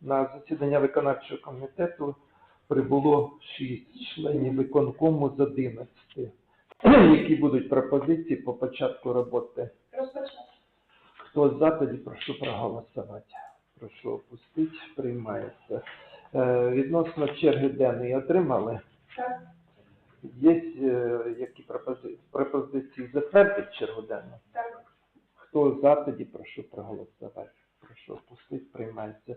На засідання виконавчого комітету прибуло 6 членів виконкому з 11. Які будуть пропозиції по початку роботи? Розпочати. Хто за, тоді прошу проголосувати. Прошу опустити, приймається. Е, Відносно черги денної отримали? Так. Є е, які пропозиції? Пропозиції затвердити чергу денну? Так. Хто за, тоді прошу проголосувати. Прошу опустити, приймається.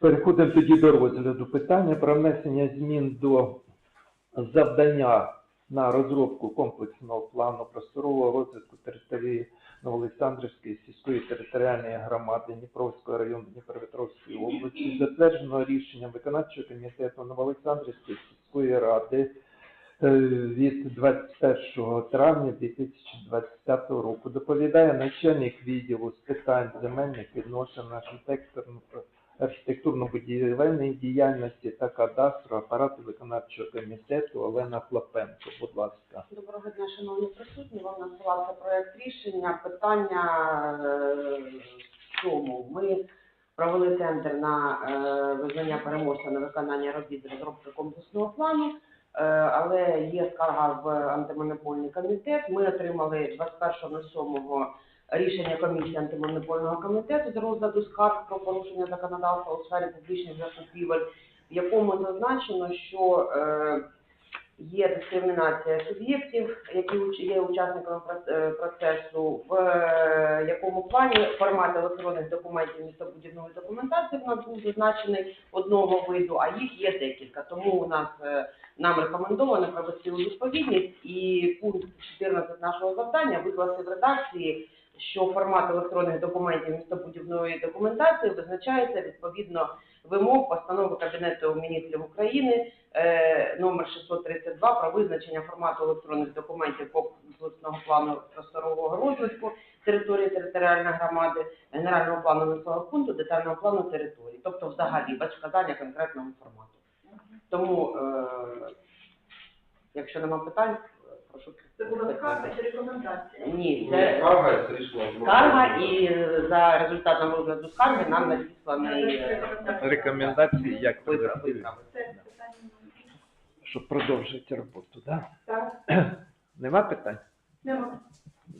Переходимо тоді до розгляду питання про внесення змін до завдання на розробку комплексного плану просторового розвитку території Новоолександрівської сільської територіальної громади Дніпровського району Дніпропетровської області, затвердженого рішенням виконавчого комітету Новоолександрівської сільської ради е, від 21 травня 2025 року. Доповідає начальник відділу з питань земельних відносин, архітекторно- архітектурно-будівельної діяльності та кадастру апарату виконавчого комітету Олена Хлопенко. Будь ласка. Доброго дня, шановні присутні. Вам надсилався проект рішення. Питання е, чому? Ми провели тендер на е, визнання переможця на виконання робіт з розробки комплексного плану, е, але є скарга в антимонопольний комітет. Ми отримали 21.07 рішення комісії антимонопольного комітету з розгляду скарг про порушення законодавства у сфері публічних закупівель, в якому зазначено, що е, є дискримінація суб'єктів, які є учасниками е, процесу, в е, якому плані формат електронних документів містобудівної документації в нас був зазначений одного виду, а їх є декілька. Тому у нас нам рекомендовано провести у відповідність і пункт 14 нашого завдання викласти в редакції, що формат електронних документів містобудівної документації визначається відповідно вимог постанови Кабінету міністрів України е, номер 632 про визначення формату електронних документів комплексного плану просторового розвитку території територіальної громади, генерального плану населеного пункту, детального плану території, тобто взагалі без вказання конкретного формату. Тому, е, якщо нема питань, прошу Це була скарга чи рекомендація? Ні, це Скарга це рішення. скарга і е, за результатом розгляду скарги нам надісланий е, Рекомендації, як. Це питання. щоб продовжити роботу. Да? Так. Нема питань? Нема.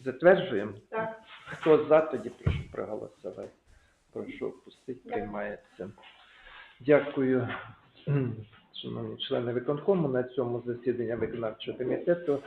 Затверджуємо? Так. Хто за, тоді прошу проголосувати. Прошу опустити, Дякую. приймається. Дякую, шановні члени виконкому. На цьому засідання виконавчого комітету